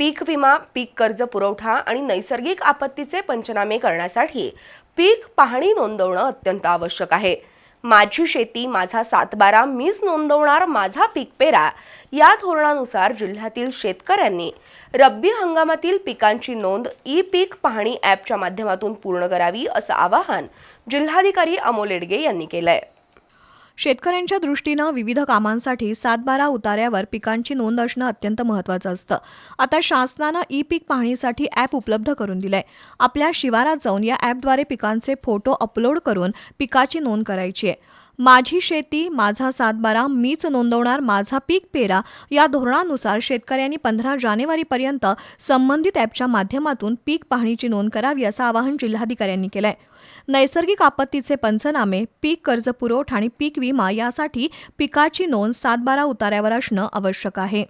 पीक विमा पीक कर्ज पुरवठा आणि नैसर्गिक आपत्तीचे पंचनामे करण्यासाठी पीक पाहणी नोंदवणं अत्यंत आवश्यक आहे. माझी शेती माझा सातबारा मीच नोंदवणार माझा पीक पेरा या धोरणानुसार जिल्ह्यातील शेतकऱ्यांनी रब्बी हंगामातील पिकांची नोंद ई पीक पाहणी ॲपच्या माध्यमातून पूर्ण करावी असं आवाहन जिल्हाधिकारी अमोल येडगे यांनी केलं आहे शेतकऱ्यांच्या दृष्टीनं विविध कामांसाठी सातबारा उतार्यावर पिकांची नोंद असणं अत्यंत महत्त्वाचं असतं. आता शासनानं ई पीक पाहणीसाठी ॲप उपलब्ध करून दिलंय. आपल्या शिवारात जाऊन या ॲपद्वारे पिकांचे फोटो अपलोड करून पिकाची नोंद करायची आहे. माझी शेती माझा सातबारा मीच नोंदवणार माझा पीक पेरा या धोरणानुसार शेतकऱ्यांनी पंधरा जानेवारीपर्यंत संबंधित ॲपच्या माध्यमातून पीक पाहणीची नोंद करावी असं आवाहन जिल्हाधिकाऱ्यांनी केलंय. नैसर्गिक आपत्तीचे पंचनामे पीक कर्ज पुरवठा आणि पीक विमा यासाठी पिकाची नोंद सातबारा उतार्यावर असणं आवश्यक आहे.